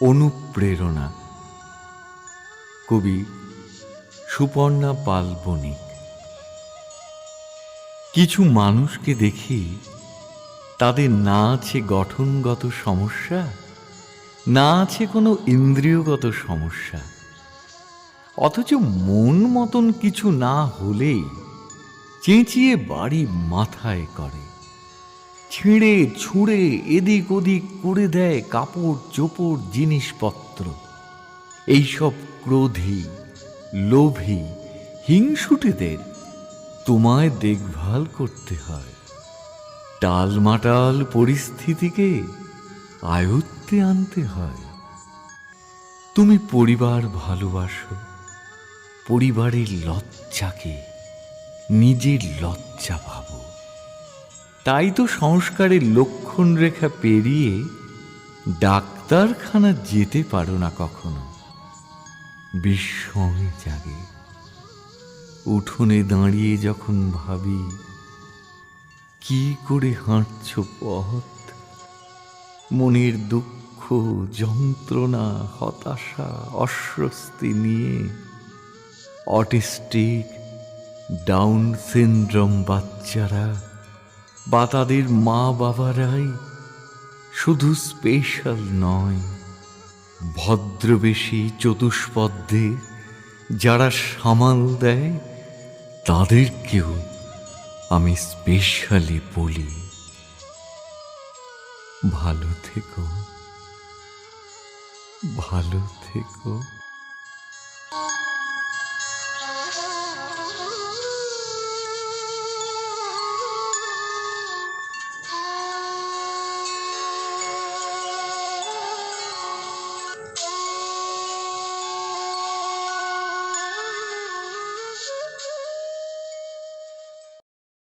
অনুপ্রেরণা। কবি সুপর্ণা পাল বণিক, কিছু মানুষকে দেখি তাদের না আছে গঠনগত সমস্যা, না আছে কোনো ইন্দ্রিয়গত সমস্যা। অথচ মন মতন কিছু না হলেই চেঁচিয়ে বাড়ি মাথায় করে। ছিঁড়ে, ছুঁড়ে, এদিক ওদিক করে দেয় কাপড় চোপড় জিনিসপত্র। এইসব ক্রোধী, লোভী, হিংসুটেদের তোমায় দেখভাল করতে হয়। টালমাটাল পরিস্থিতিকে আয়ত্তে আনতে হয়। তুমি পরিবার ভালোবাসো, পরিবারের লজ্জাকে নিজের লজ্জা ভাবো। তাই তো সংস্কারের লক্ষণ রেখা পেরিয়ে ডাক্তারখানা যেতে পারো না কখনো। বিস্ময় জাগে। উঠোনে দাঁড়িয়ে যখন ভাবি, কি করে হাঁটছ পথ? মনের দুঃখ, যন্ত্রণা, হতাশা, অস্বস্তি নিয়ে অটিস্টিক ডাউন সিনড্রোম বাচ্চারা বা তাদের মা বাবারাই শুধু স্পেশাল নয়। ভদ্রবেশী চতুষ্পদে যারা সামাল দেয়, তাদেরকেও আমি স্পেশালি বলি। ভালো থেকো। ভালো থেকো।